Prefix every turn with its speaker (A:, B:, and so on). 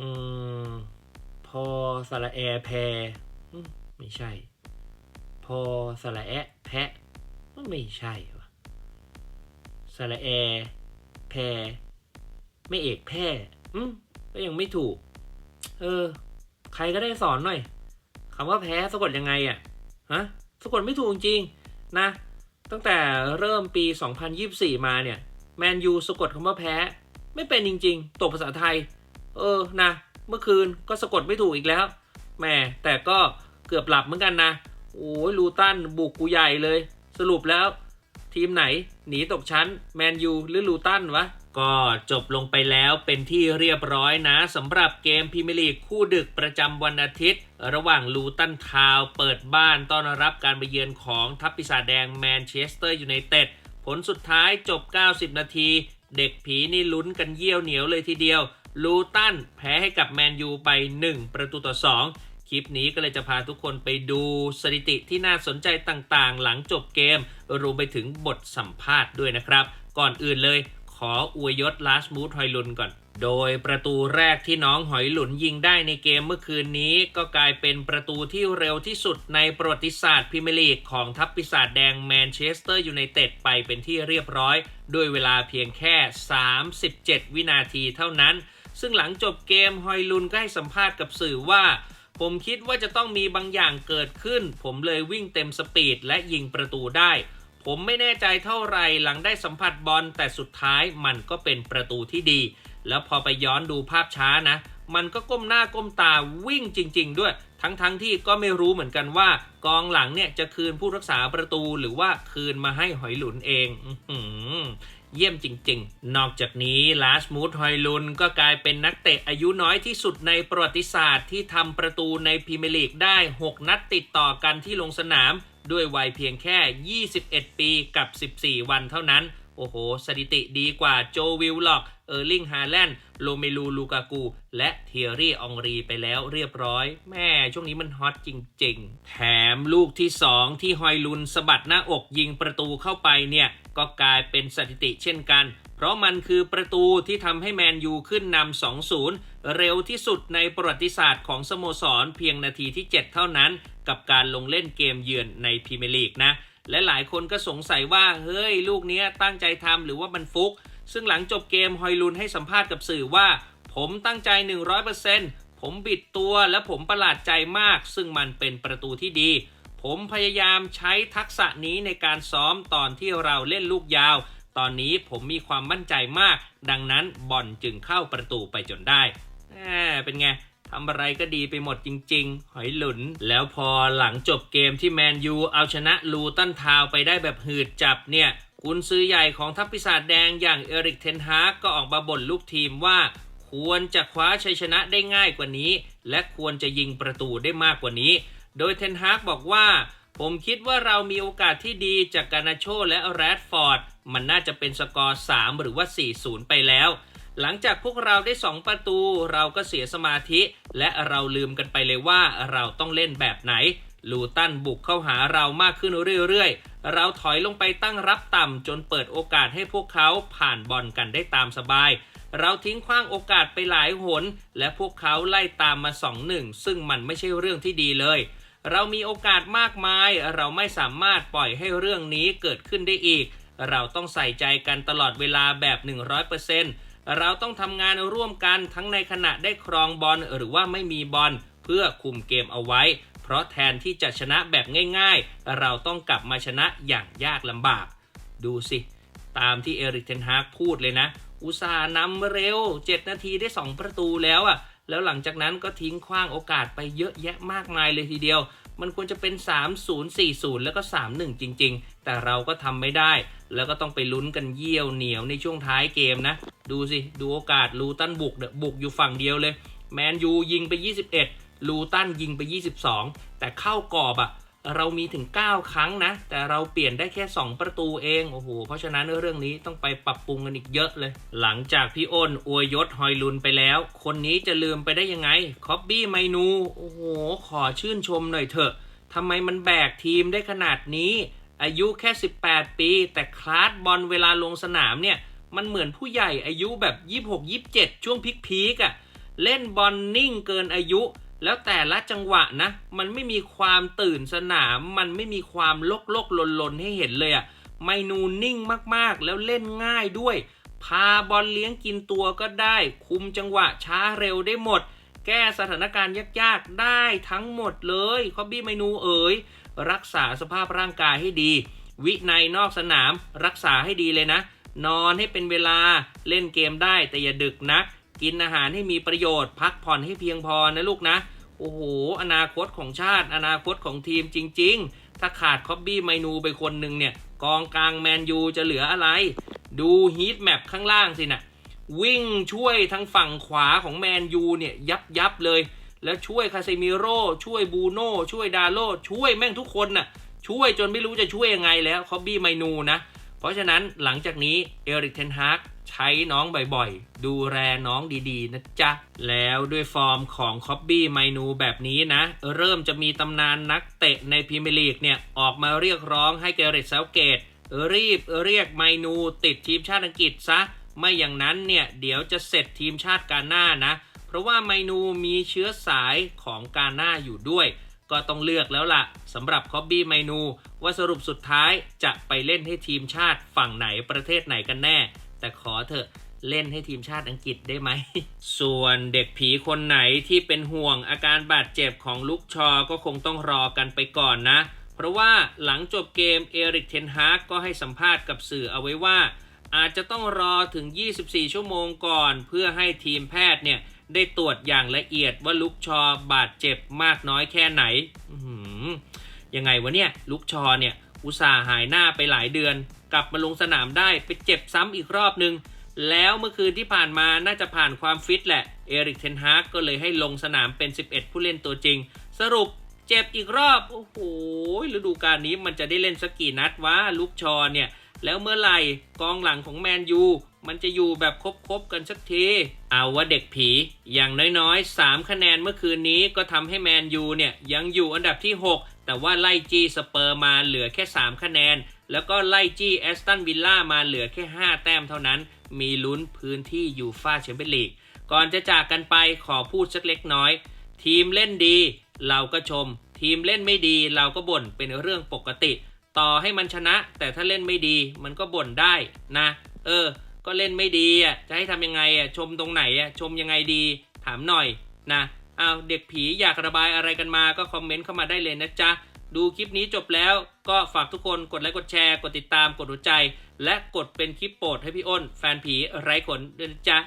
A: อืมพอสระแอแพอไม่ใช่ พอสระแอะแพะไม่ใช่วะสระแอ แพ ไม่เอกแพร่อืมก็ยังไม่ถูก เออ ใครก็ได้สอนหน่อยคำว่าแพ้สะกดยังไงอะ่ะฮะสะกดไม่ถูกจริงๆนะ ตั้งแต่เริ่มปี 2024 มาเนี่ย แมนยูสะกดคำว่าแพ้ ไม่เป็นจริง ๆ ตกภาษาไทย เออนะเมื่อคืนก็สะกดไม่ถูกอีกแล้วแหมแต่ก็เกือบหลับเหมือนกันนะโอ้ยลูตันบุกกูใหญ่เลย สรุปแล้ว ทีมไหนหนีตกชั้นแมนยูหรือลูตันวะ ก็จบลงไปแล้วเป็นที่เรียบร้อยนะสำหรับเกมพรีเมียร์ลีกคู่ดึกประจำวันอาทิตย์ ระหว่างลูตันทาวน์เปิดบ้านต้อนรับการไปเยือนของทัพปีศาจแดงแมนเชสเตอร์ยูไนเต็ดผลสุดท้ายจบ 90 นาที เด็กผีนี่ลุ้นกันเยี่ยวเหนียวเลยทีเดียว ลูตันแพ้ให้กับแมนยูไป 1 ประตูต่อ 2 คลิปนี้ก็เลยจะพาทุกคนไปดูสถิติที่น่าสนใจต่างๆ หลังจบเกม รวมไปถึงบทสัมภาษณ์ด้วยนะครับ ก่อนอื่นเลย ขออวยยศลาสมูทหอยลุนก่อน โดยประตูแรกที่น้องหอยหลุนยิงได้ในเกมเมื่อคืนนี้ ก็กลายเป็นประตูที่เร็วที่สุดในประวัติศาสตร์พรีเมียร์ลีกของทัพปีศาจแดงแมนเชสเตอร์ยูไนเต็ดไปเป็นที่เรียบร้อย ด้วยเวลาเพียงแค่ 37 วินาทีเท่านั้น ซึ่งหลังจบเกมหอยลุนก็ให้สัมภาษณ์กับสื่อว่า ผมคิดว่าจะต้องมีบางอย่างเกิดขึ้น ผมเลยวิ่งเต็มสปีดและยิงประตูได้ ผมไม่แน่ใจเท่าไหร่หลังได้สัมผัสบอลแต่สุดท้ายมันก็เป็นประตูที่ดี แล้วพอไปย้อนดูภาพช้านะ มันก็ก้มหน้าก้มตาวิ่งจริง ๆ ด้วย ทั้งๆทที่ก็ไม่รู้เหมือนกันว่า กองหลังเนี่ยจะคืนผู้รักษาประตูหรือว่าคืนมาให้หอยหลุนเอง เยี่ยมจริง ๆ นอกจากนี้ลาสมูธฮอยลุนก็กลายเป็นนักเตะอายุน้อยที่สุดในประวัติศาสตร์ที่ทำประตูในพรีเมียร์ลีกได้ 6 นัดติดต่อกันที่ลงสนาม ด้วยวัยเพียงแค่ 21 ปีกับ 14 วันเท่านั้น โอ้โห สถิติดีกว่าโจวิลล็อก เออร์ลิงฮาแลนด์โลเมลูลูกากู และเทียรี่อองรีไปแล้วเรียบร้อย แม่ช่วงนี้มันฮอตจริง ๆ แถมลูกที่ 2 ที่ฮอยลุนสะบัดหน้าอกยิงประตูเข้าไปเนี่ย ก็กลายเป็นสถิติเช่นกัน เพราะมันคือประตูที่ทำให้แมนยูขึ้นนำ2-0 เร็วที่สุดในประวัติศาสตร์ของสโมสรเพียงนาทีที่ 7 เท่านั้น กับการลงเล่นเกมเยือนในพรีเมียร์ลีกนะและหลายคนก็สงสัยว่า เฮ้ย ลูกนี้ตั้งใจทำหรือว่ามันฟุก ซึ่งหลังจบเกมฮอยลุนให้สัมภาษณ์กับสื่อว่า ผมตั้งใจ 100%ผมบิดตัวและผมประหลาดใจมาก ซึ่งมันเป็นประตูที่ดี ผมพยายามใช้ทักษะนี้ในการซ้อมตอนที่เราเล่นลูกยาว ตอนนี้ผมมีความมั่นใจมาก ดังนั้นบอลจึงเข้าประตูไปจนได้แหมเป็นไงทำอะไรก็ดีไปหมดจริง ๆ หอยหลุน แล้วพอหลังจบเกมที่แมนยูเอาชนะลูตันทาวไปได้แบบหืดจับเนี่ย กุนซื้อใหญ่ของทัพปีศาจแดงอย่างเอริกเทนฮากก็ออกมาบ่นลูกทีมว่า ควรจะคว้าชัยชนะได้ง่ายกว่านี้ และควรจะยิงประตูได้มากกว่านี้ โดยเทนฮากบอกว่า ผมคิดว่าเรามีโอกาสที่ดีจากการนาโชและแรดฟอร์ด มันน่าจะเป็นสกอร์ 3 หรือว่า 4-0 ไปแล้ว หลังจากพวกเราได้ 2 ประตู เราก็เสียสมาธิ และเราลืมกันไปเลยว่าเราต้องเล่นแบบไหน ลูตันบุกเข้าหาเรามากขึ้นเรื่อยๆ เราถอยลงไปตั้งรับต่ำจนเปิดโอกาสให้พวกเขาผ่านบอลกันได้ตามสบาย เราทิ้งขว้างโอกาสไปหลายหน และพวกเขาไล่ตามมา 2-1 ซึ่งมันไม่ใช่เรื่องที่ดีเลย เรามีโอกาสมากมาย เราไม่สามารถปล่อยให้เรื่องนี้เกิดขึ้นได้อีก เราต้องใส่ใจกันตลอดเวลาแบบ 100%เราต้องทำงานร่วมกันทั้งในขณะได้ครองบอลหรือว่าไม่มีบอลเพื่อคุมเกมเอาไว้ เพราะแทนที่จะชนะแบบง่ายๆ เราต้องกลับมาชนะอย่างยากลำบาก ดูสิ ตามที่เอริกเทนฮากพูดเลยนะ อุตส่าห์นำเร็ว 7 นาทีได้ 2 ประตูแล้วอะ่ะ แล้วหลังจากนั้นก็ทิ้งขว้างโอกาสไปเยอะแยะมากมายเลยทีเดียว มันควรจะเป็น 3-0 4-0 แล้วก็ 3-1 จริง ๆ แต่เราก็ทำไม่ได้ แล้วก็ต้องไปลุ้นกันเยี่ยวเหนียวในช่วงท้ายเกมนะ ดูสิ ดูโอกาสลูตันบุกเนี่ยบุกอยู่ฝั่งเดียวเลย แมนยูยิงไป 21 ลูตันยิงไป 22 แต่เข้ากรอบอะเรามีถึง 9 ครั้งนะ แต่เราเปลี่ยนได้แค่ 2 ประตูเอง โอ้โห เพราะฉะนั้นเรื่องนี้ต้องไปปรับปรุงกันอีกเยอะเลย หลังจากพี่อ้นอวยยศฮอยลุนไปแล้ว คนนี้จะลืมไปได้ยังไง คอบบี้ไมนู โอ้โห ขอชื่นชมหน่อยเถอะทำไมมันแบกทีมได้ขนาดนี้ อายุแค่ 18 ปี แต่คลาสบอลเวลาลงสนามเนี่ย มันเหมือนผู้ใหญ่อายุแบบ 26 27 ช่วงพีคๆอะ่ะเล่นบอลนิ่งเกินอายุ แล้วแต่ละจังหวะนะ มันไม่มีความตื่นสนาม มันไม่มีความลกลกลนลนๆให้เห็นเลยอะไมนูนิ่งมากๆ แล้วเล่นง่ายด้วย พาบอลเลี้ยงกินตัวก็ได้ คุมจังหวะช้าเร็วได้หมด แก้สถานการณ์ยากๆ ได้ทั้งหมดเลยคอบบี้ไมนูเอ๋ย รักษาสภาพร่างกายให้ดี วินัยนอกสนามรักษาให้ดีเลยนะ นอนให้เป็นเวลาเล่นเกมได้แต่อย่าดึกนัก กินอาหารให้มีประโยชน์ พักผ่อนให้เพียงพอนะลูกนะ โอ้โห อนาคตของชาติ อนาคตของทีมจริง ๆ ถ้าขาดคอบบี้ไมนูไปคนหนึ่งเนี่ย กองกลางแมนยูจะเหลืออะไร ดูฮีทแมปข้างล่างสินะวิ่งช่วยทางฝั่งขวาของแมนยูเนี่ย ยับยับเลย แล้วช่วยคาเซมิโร่ช่วยบูโน่ช่วยดาโลช่วยแม่งทุกคนน่ะช่วยจนไม่รู้จะช่วยยังไงแล้วคอบบี้ไมนูนะ เพราะฉะนั้นหลังจากนี้เอริกเทนฮาก ใช้น้องบ่อยๆ ดูแลน้องดีๆ นะจ๊ะ แล้วด้วยฟอร์มของคอบบี้ไมนูแบบนี้นะ เริ่มจะมีตำนานนักเตะในพรีเมียร์ลีกเนี่ย ออกมาเรียกร้องให้เกเรตเซาเกต รีบเรียกไมนูติดทีมชาติอังกฤษซะ ไม่อย่างนั้นเนี่ย เดี๋ยวจะเสร็จทีมชาติกาหน้านะ เพราะว่าไมนูมีเชื้อสายของกาหน้าอยู่ด้วยก็ต้องเลือกแล้วล่ะสำหรับคอบบี้ไมนูว่าสรุปสุดท้ายจะไปเล่นให้ทีมชาติฝั่งไหนประเทศไหนกันแน่ แต่ขอเถอะเล่นให้ทีมชาติอังกฤษได้ไหม ส่วนเด็กผีคนไหนที่เป็นห่วงอาการบาดเจ็บของลูกชอก็คงต้องรอกันไปก่อนนะ เพราะว่าหลังจบเกมเอริกเทนฮากก็ให้สัมภาษณ์กับสื่อเอาไว้ว่า อาจจะต้องรอถึง 24 ชั่วโมงก่อน เพื่อให้ทีมแพทย์เนี่ย ได้ตรวจอย่างละเอียดว่าลุกชอบาดเจ็บมากน้อยแค่ไหนยังไงวะเนี่ยลุกชอเนี่ยอุตส่าห์หายหน้าไปหลายเดือน กลับมาลงสนามได้ไปเจ็บซ้ำอีกรอบนึง แล้วเมื่อคืนที่ผ่านมาน่าจะผ่านความฟิตแหละ เอริกเทนฮากก็เลยให้ลงสนามเป็น 11 ผู้เล่นตัวจริง สรุปเจ็บอีกรอบ โอ้โหฤดูกาลนี้มันจะได้เล่นสักกี่นัดวะลุกชอเนี่ย แล้วเมื่อไหร่กองหลังของแมนยูมันจะอยู่แบบครบๆกันสักที เอาว่าเด็กผี อย่างน้อยๆ 3 คะแนนเมื่อคืนนี้ก็ทำให้แมนยูเนี่ยยังอยู่อันดับที่ 6 แต่ว่าไล่จีสเปอร์มาเหลือแค่ 3 คะแนน แล้วก็ไล่จี้แอสตันวิลล่ามาเหลือแค่ 5 แต้มเท่านั้น มีลุ้นพื้นที่ยูฟ่าแชมเปี้ยนลีก ก่อนจะจากกันไปขอพูดสักเล็กน้อย ทีมเล่นดี เราก็ชม ทีมเล่นไม่ดีเราก็บ่นเป็นเรื่องปกติ ต่อให้มันชนะ แต่ถ้าเล่นไม่ดีมันก็บ่นได้นะ เออ ก็เล่นไม่ดีอะจะให้ทำยังไงอะชมตรงไหนอะชมยังไงดี ถามหน่อยนะเอาเด็กผีอยากระบายอะไรกันมาก็คอมเมนต์เข้ามาได้เลยนะจ๊ะ ดูคลิปนี้จบแล้วก็ฝากทุกคนกดไลค์กดแชร์ กดติดตามกดหัวใจ และกดเป็นคลิปโปรดให้พี่อ้น แฟนผีไร้ขนด้วยนะจ๊ะ